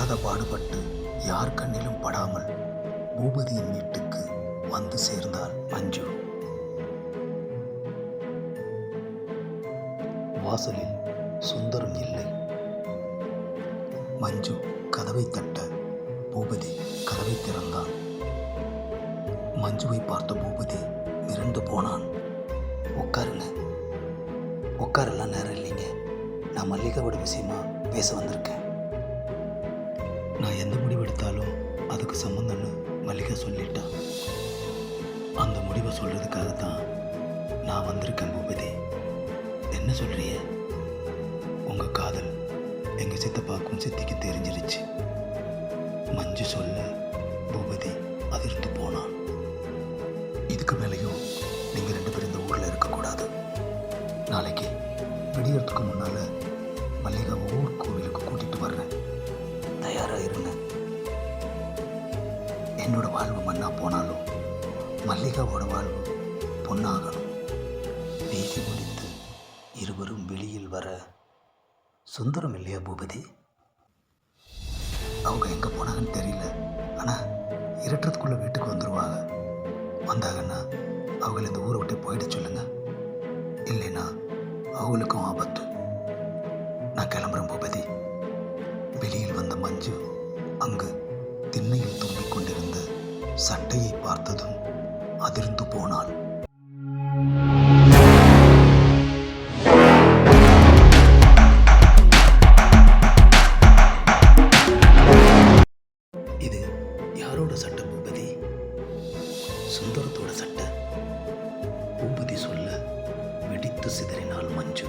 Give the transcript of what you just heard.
படாத பாடுபட்டு யார் கண்ணிலும் படாமல் பூபதியின் வீட்டுக்கு வந்து சேர்ந்தாள் மஞ்சு. வாசலில் சுந்தரம் இல்லை. மஞ்சு கதவை தட்ட பூபதி கதவை திறந்தான். மஞ்சுவை பார்த்த பூபதி மிரண்டு போனான். உட்காருங்க. உட்காரெல்லாம் நேரம் இல்லைங்க. நான் மல்லிகாவோட விஷயமா பேச வந்திருக்கேன். நான் எந்த முடிவு எடுத்தாலும் அதுக்கு சம்மந்தம்னு மல்லிகா சொல்லிட்டா. அந்த முடிவை சொல்கிறதுக்காக தான் நான் வந்திருக்கேன் பூபதி. என்ன சொல்கிறீங்க உங்கள் காதல் எங்கள் சித்தப்பாக்கும் சித்திக்கும் தெரிஞ்சிருச்சு. மஞ்சு சொல்ல பூபதி அதிர்ந்து போனான் இதுக்கு மேலேயும் நீங்கள் ரெண்டு பேரும் இந்த ஊரில் இருக்கக்கூடாது. நாளைக்கு விடியறதுக்கு முன்னால் மல்லிகா ஊர் கோவில் என்னோட வாழ்வு மண்ணா போனாலும் மல்லிகாவோட வாழ்வு பொண்ணாகணும் பேசி முடித்து இருவரும் வெளியில் வர சுந்தரம் இல்லையா பூபதி? அவங்க எங்கே போனாங்கன்னு தெரியல. ஆனால் இருட்டுறதுக்குள்ளே வீட்டுக்கு வந்துடுவாங்க வந்தாங்கன்னா அவங்கள இந்த ஊரை விட்டு போயிட சொல்லுங்க. இல்லைன்னா அவங்களுக்கும் ஆபத்து. நான் கிளம்புறேன் பூபதி. வெளியில் வந்த மஞ்சு அங்கு சட்டையை பார்த்ததும் அதிர்ந்து போனாள். இது யாரோட சட்டை பூபதி? சுந்தரத்தோட சட்டை? பூபதி சொல்ல வெடித்து சிதறினாள் மஞ்சு.